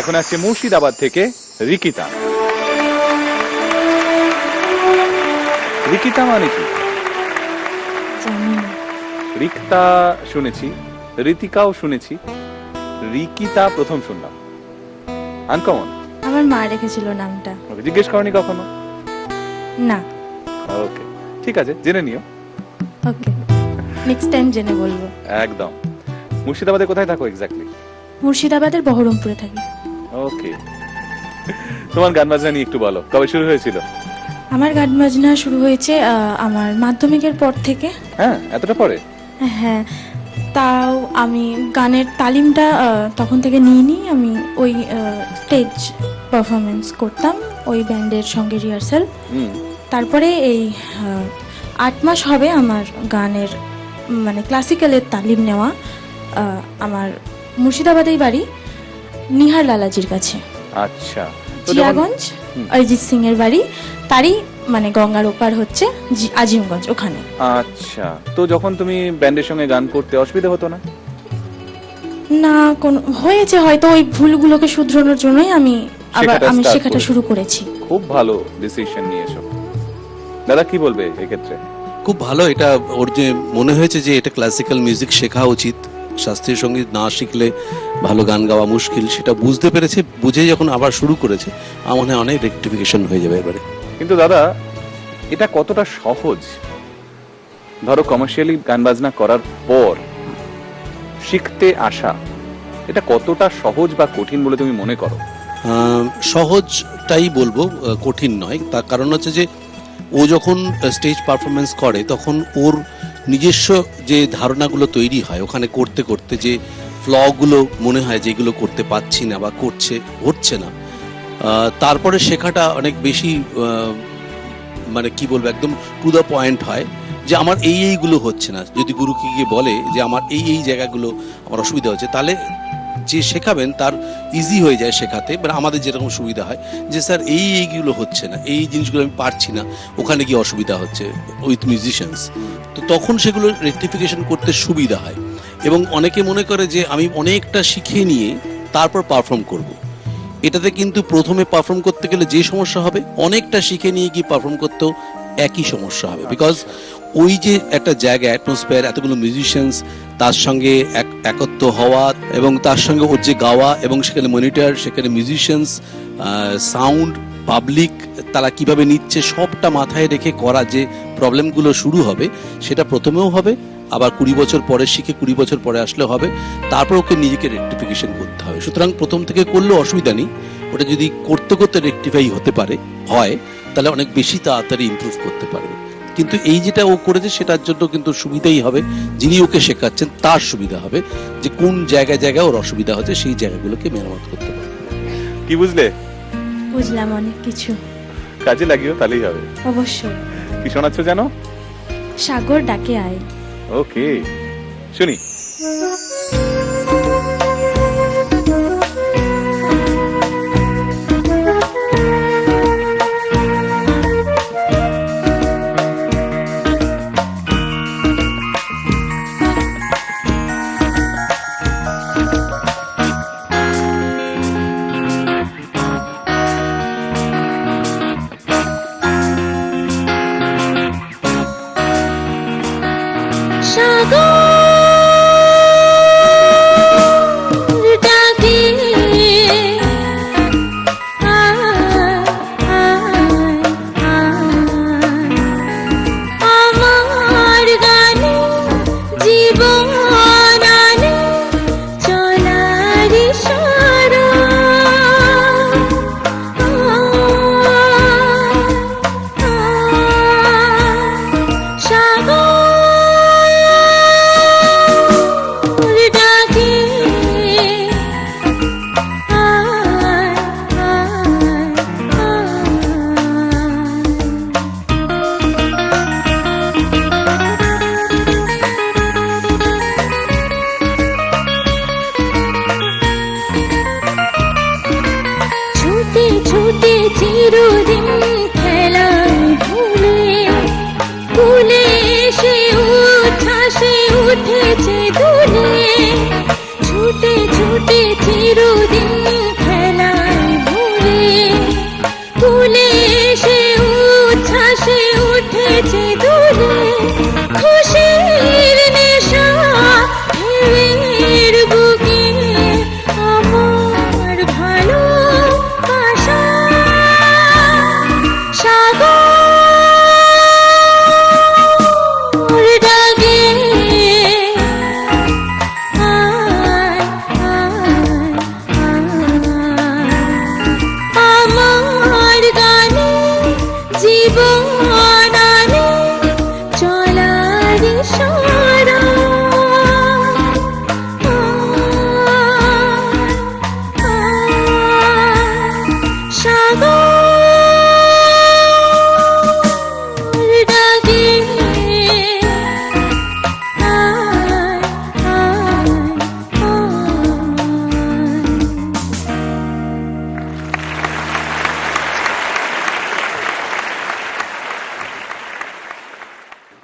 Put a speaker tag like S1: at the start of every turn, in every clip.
S1: এখন আসছে মুর্শিদাবাদ থেকে রিকিতা। রিকিতা মানে কি? রিক্তা শুনেছি ঋতিকাও শুনেছি রিকিতা প্রথম শুনলাম। আনকমন?
S2: আমার মা রেখেছিল নামটা।
S1: ওকে জিজ্ঞেস করনি কখনো?
S2: না।
S1: ওকে ঠিক আছে জেনে নিও।
S2: ওকে নেক্সট টাইম জেনে বলব।
S1: একদম। মুর্শিদাবাদে কোথায় থাকো এক্স্যাক্টলি
S2: মুর্শিদাবাদের বহরমপুরে থাকি।
S1: ওকে তোমার গান বাজনা নিয়ে একটু বলো কবে শুরু হয়েছিল?
S2: আমার গান বাজনা শুরু হয়েছে আহ, আমার মাধ্যমিকের পর থেকে।
S1: হ্যাঁ এতটা পরে?
S2: হ্যাঁ তাও আমি গানের তালিমটা আহ, তখন থেকে নিইনি আমি ওই স্টেজ পারফরমেন্স করতাম ওই ব্যান্ডের সঙ্গে রিহার্সাল
S1: হুম।
S2: তারপরে এই আহ, আট মাস হবে আমার গানের উম, মানে ক্লাসিক্যালের তালিম নেওয়া আহ, আমার মুর্শিদাবাদেই বাড়ি। নিহার লালাজির কাছে।
S1: আচ্ছা।
S2: জিয়াগঞ্জ অরিজিৎ সিং এর বাড়ি তারই মানে গঙ্গার ওপার হচ্ছে জি- আজিমগঞ্জ ওখানে।
S1: আচ্ছা। তো যখন তুমি ব্যান্ডের সঙ্গে গান করতে অসুবিধা হতো না?
S2: না কোন হয়েছে হয়তো ওই ভুলগুলোকে শুধরানোর জন্যই আমি আবার আমি শেখাটা শুরু করেছি।
S1: খুব ভালো ডিসিশন নিয়েছো। দাদা কি বলবে এক্ষেত্রে?
S3: খুব ভালো। এটা ওর যে মনে হয়েছে যে এটা ক্লাসিক্যাল মিউজিক শেখা উচিত। শাস্ত্রীয় সংগীত না শিখলে ভালো গান গাওয়া মুশকিল সেটা বুঝতে পেরেছে বুঝে যখন আবার শুরু করেছে আমার মনে হয় অনেক রেক্টিফিকেশন হয়ে যাবে এবারে।
S1: কিন্তু দাদা এটা কতটা সহজ? ধরো কমার্শিয়ালি গান বাজনা করার পর শিখতে আসা এটা কতটা সহজ বা কঠিন বলে তুমি মনে করো?
S3: সহজটাই বলব কঠিন নয়। তার কারণ হচ্ছে যে ও যখন স্টেজ পারফরমেন্স করে তখন ওর নিজস্ব যে ধারণাগুলো তৈরি হয়, ওখানে করতে করতে যে ফ্লগুলো মনে হয় যেগুলো করতে পারছি না বা করছে হচ্ছে না তারপরে শেখাটা অনেক বেশি মানে কি বলব, একদম টু দ্য পয়েন্ট হয় যে আমার এই এইগুলো হচ্ছে না। যদি গুরুকে গিয়ে বলে যে আমার এই এই জায়গাগুলো আমার অসুবিধা হচ্ছে, তাহলে যে শেখাবেন তার ইজি হয়ে যায় শেখাতে। মানে আমাদের যেরকম সুবিধা হয় যে, স্যার, এই এইগুলো হচ্ছে না, এই জিনিসগুলো আমি পারছি না, ওখানে গিয়ে অসুবিধা হচ্ছে উইথ মিউজিশিয়ানস তো তখন সেগুলো রেকটিফিকেশন করতে সুবিধা হয়। এবং অনেকে মনে করে যে, আমি অনেকটা শিখে নিয়ে তারপর পারফর্ম করব। এটাতে কিন্তু প্রথমে পারফর্ম করতে গেলে যে সমস্যা হবে, অনেকটা শিখে নিয়ে গিয়ে পারফর্ম করতেও একই সমস্যা হবে। বিকজ ওই যে একটা জায়গা অ্যাটমসফিয়ার এতগুলো মিউজিশিয়ানস তার সঙ্গে এক, একত্র হওয়া এবং তার সঙ্গে ওর যে গাওয়া এবং সেখানে মনিটর সেখানে মিউজিশিয়ানস সাউন্ড পাবলিক তারা কীভাবে নিচ্ছে সবটা মাথায় রেখে করা যে প্রবলেমগুলো শুরু হবে, সেটা প্রথমেও হবে, আবার কুড়ি বছর পরে শিখে কুড়ি বছর পরে আসলে হবে, তারপর ওকে নিজেকে রেকটিফিকেশন করতে হবে। সুতরাং প্রথম থেকে করলেও অসুবিধা নেই, ওটা যদি করতে করতে রেকটিফাই হতে পারে, হয়, তাহলে অনেক বেশি তাড়াতাড়ি ইমপ্রুভ করতে পারবে। কিন্তু এই যেটা ও করেছে সেটার জন্য কিন্তু সুবিধাই হবে। যিনি ওকে শেখাচ্ছেন তার সুবিধা হবে যে কোন জায়গায় জায়গায় ওর অসুবিধা হচ্ছে সেই জায়গাগুলোকে মেরামত করতে পারে
S1: কি বুঝলে?
S2: বুঝলাম অনেক কিছু।
S1: কাজে লাগিও তাহলেই হবে।
S2: অবশ্যই।
S1: কি শোনাচ্ছ জানো?
S2: সাগর ডাকে আয়।
S1: ওকে। শুনি।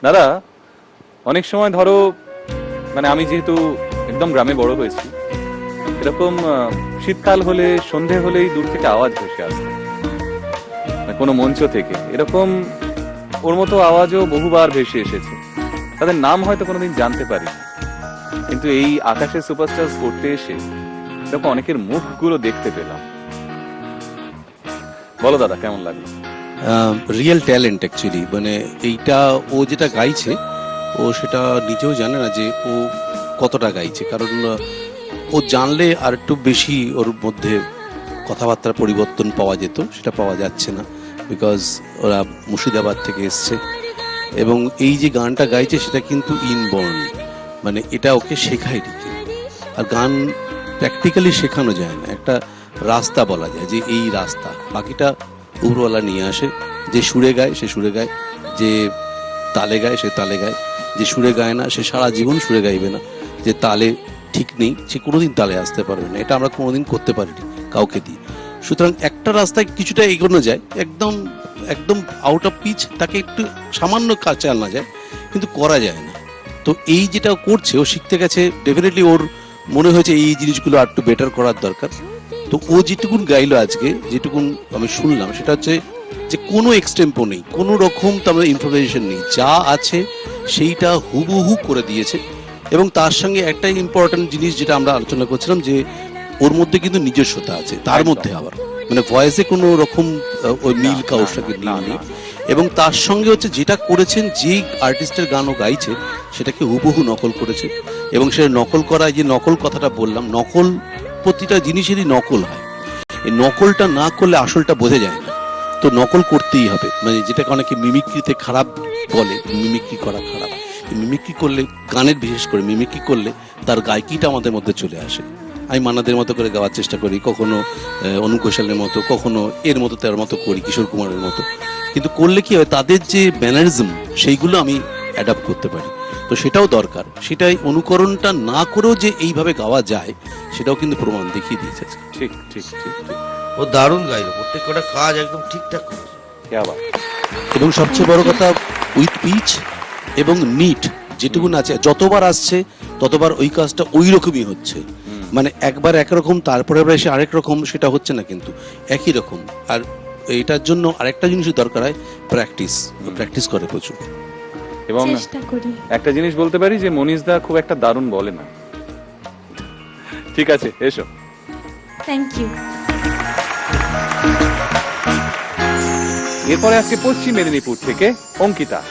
S1: দাদা, অনেক সময় ধরো মানে আমি যেহেতু একদম গ্রামে বড় হয়েছি, এরকম শীতকাল হলে, সন্ধে হলেই দূর থেকে আওয়াজ ভেসে আসতো মানে কোনো মঞ্চ থেকে। এরকম, ওর মতো আওয়াজও বহুবার ভেসে এসেছে। তাদের নাম হয়তো কোনোদিন জানতে পারি। কিন্তু এই আকাশে সুপারস্টার করতে এসে, এরকম অনেকের মুখগুলো দেখতে পেলাম। বলো দাদা, কেমন লাগল?
S3: রিয়েল ট্যালেন্ট অ্যাকচুয়ালি মানে এইটা ও যেটা গাইছে, ও সেটা নিজেও জানে না যে ও কতটা গাইছে। কারণ, ও জানলে আর একটু বেশি ওর মধ্যে কথাবার্তার পরিবর্তন পাওয়া যেত, সেটা পাওয়া যাচ্ছে না। বিকজ ওরা মুর্শিদাবাদ থেকে এসছে। এবং এই যে গানটা গাইছে, সেটা কিন্তু ইনবর্ন মানে এটা ওকে শেখায়নি আর গান প্র্যাকটিক্যালি শেখানো যায় না। একটা রাস্তা বলা যায় যে এই রাস্তা। বাকিটা উপরওয়ালা নিয়ে আসে যে সুরে গায়, সে সুরে গায়। যে তালে গায়, সে তালে গায়। যে সুরে গায় না, সে সারা জীবন সুরে গাইবে না। যে তালে ঠিক নেই, সে কোনোদিন তালে আসতে পারবে না। এটা আমরা কোনোদিন করতে পারিনি, কাউকে দিয়ে। সুতরাং একটা রাস্তায় কিছুটা এগোনো যায়, একদম একদম আউট অফ পিচ তাকে একটু সামান্য কাছে আনা যায়, কিন্তু করা যায় না। তো এই যেটা করছে, ও শিখতে গেছে ডেফিনেটলি ওর মনে হয়েছে এই জিনিসগুলো আর একটু বেটার করার দরকার। তো ও যেটুকুন গাইলো আজকে যেটুকুন আমি শুনলাম সেটা হচ্ছে যে কোনো এক্সটেম্পো নেই কোনো রকম তার ইনফরমেশন নেই। যা আছে সেইটা হুবহু করে দিয়েছে। এবং তার সঙ্গে একটাই ইম্পর্টেন্ট জিনিস যেটা আমরা আলোচনা করছিলাম যে ওর মধ্যে কিন্তু নিজস্বতা আছে তার মধ্যে আবার। মানে ভয়েসে কোনো রকম ওই মিল
S1: না,
S3: সঙ্গে মিল নেই। এবং তার সঙ্গে হচ্ছে যেটা করেছেন যেই আর্টিস্টের গানও গাইছে সেটাকে হুবহু নকল করেছে। এবং সে নকল করা এই যে নকল কথাটা বললাম নকল প্রতিটা জিনিসেরই নকল হয়। এই নকলটা না করলে আসলটা বোঝা যায় না। তো নকল করতেই হবে। মানে যেটাকে অনেকে মিমিক্রিতে খারাপ বলে মিমিক্রি করা খারাপ। মিমিক্রি করলে গানের বিশেষ করে মিমিক্রি করলে তার গায়কিটা আমাদের মধ্যে চলে আসে। আমি মানাদের মতো করে গাওয়ার চেষ্টা করি, কখনো ঘোষালের মতো, কখনো এর মতো, তার মতো করি, কিশোর কুমারের মতো। কিন্তু করলে কি হয়, তাদের যে ম্যানারিজম সেইগুলো আমি অ্যাডাপ্ট করতে পারি। তো সেটাও দরকার। সেটাই অনুকরণটা না করেও যে এইভাবে গাওয়া যায় সেটাও কিন্তু প্রমাণ দেখিয়ে দিয়েছে।
S1: ঠিক ঠিক ঠিক ঠিক।
S4: ও দারুণ গাইলো প্রত্যেক কটা কাজ একদম ঠিকঠাক করেছে।
S3: এবং সবচেয়ে বড় কথা উইথ পিচ এবং নিট যেটুকুন আছে যতবার আসছে ততবার ওই কাজটা ওই রকমই হচ্ছে মানে একবার একরকম তারপরে আবার এসে আরেক রকম সেটা হচ্ছে না কিন্তু একই রকম। আর এটার জন্য আরেকটা জিনিসের দরকার হয় প্র্যাকটিস প্র্যাকটিস করে প্রচুর।
S1: এবং
S2: চেষ্টা করি।
S1: একটা জিনিস বলতে পারি যে মনীষদা খুব একটা দারুণ বলে না। ঠিক আছে এসো।
S2: থ্যাংক ইউ
S1: এরপরে আজকে পশ্চিম মেদিনীপুর থেকে অঙ্কিতা।